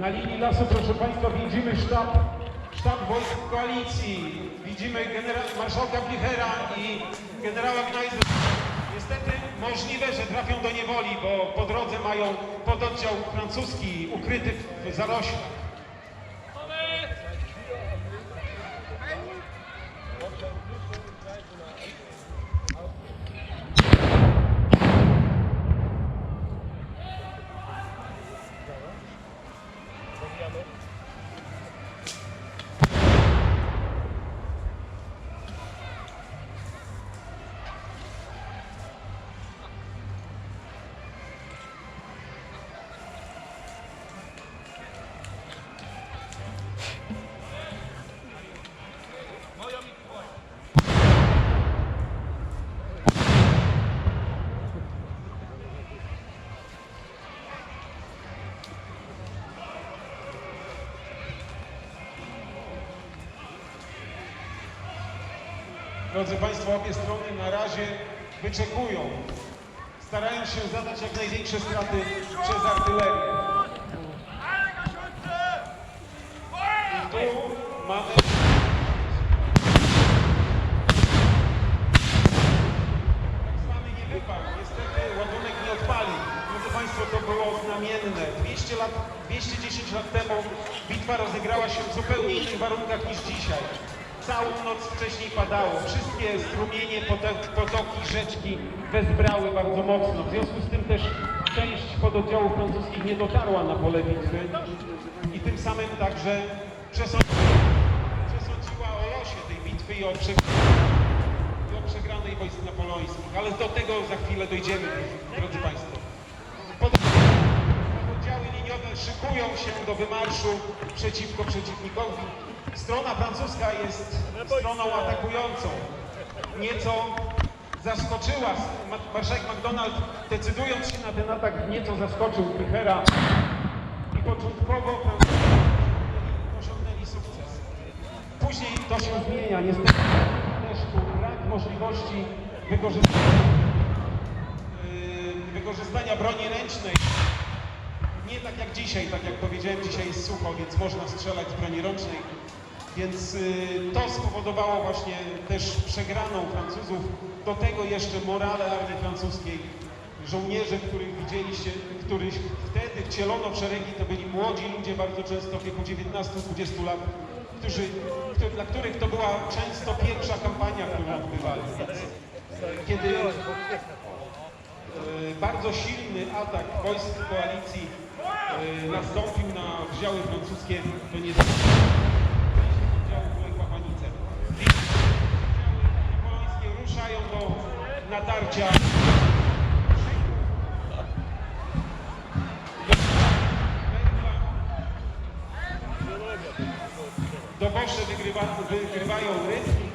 Na linii lasu, proszę Państwa, widzimy sztab, sztab wojsk koalicji. Widzimy genera- marszałka Blichera i generała Gnajzy. Niestety możliwe, że trafią do niewoli, bo po drodze mają pododdział francuski ukryty w zaroślach. 하고 Drodzy Państwo, obie strony na razie wyczekują, starając się zadać jak największe straty przez artylerię. I tu mamy... Tak zwany niewypał. Niestety ładunek nie odpalił. Drodzy Państwo, to było znamienne. 200 lat, 210 lat temu bitwa rozegrała się w zupełnie innych warunkach niż dzisiaj. Całą noc wcześniej padało. Wszystkie strumienie, potoki, rzeczki wezbrały bardzo mocno. W związku z tym też część pododdziałów francuskich nie dotarła na pole bitwy i tym samym także przesądziła, o losie tej bitwy i o przegraniu do przegranej wojsk napoleońskich, ale do tego za chwilę dojdziemy, drodzy Państwo. Pod- Pododdziały liniowe szykują się do wymarszu przeciwko przeciwnikowi. Strona francuska jest stroną atakującą. Nieco zaskoczyła, ma- marszałek McDonald decydując się na ten atak nieco zaskoczył Pichera i początkowo osiągnęli sukces. Później to się zmienia, niestety też tu brak możliwości wykorzystania, yy, wykorzystania broni ręcznej. Nie tak jak dzisiaj, tak jak powiedziałem, dzisiaj jest sucho, więc można strzelać z broni ręcznej. Więc yy, to spowodowało właśnie też przegraną Francuzów. Do tego jeszcze morale armii francuskiej. Żołnierze, których widzieliście, których wtedy wcielono w szeregi, to byli młodzi ludzie, bardzo często w wieku 19-20 lat, którzy, dla których to była często pierwsza kampania, którą odbywali. Kiedy e, bardzo silny atak wojsk koalicji e, nastąpił na oddziały francuskie, to nie natarcia. Dobosze wygrywa, wygrywają rytm.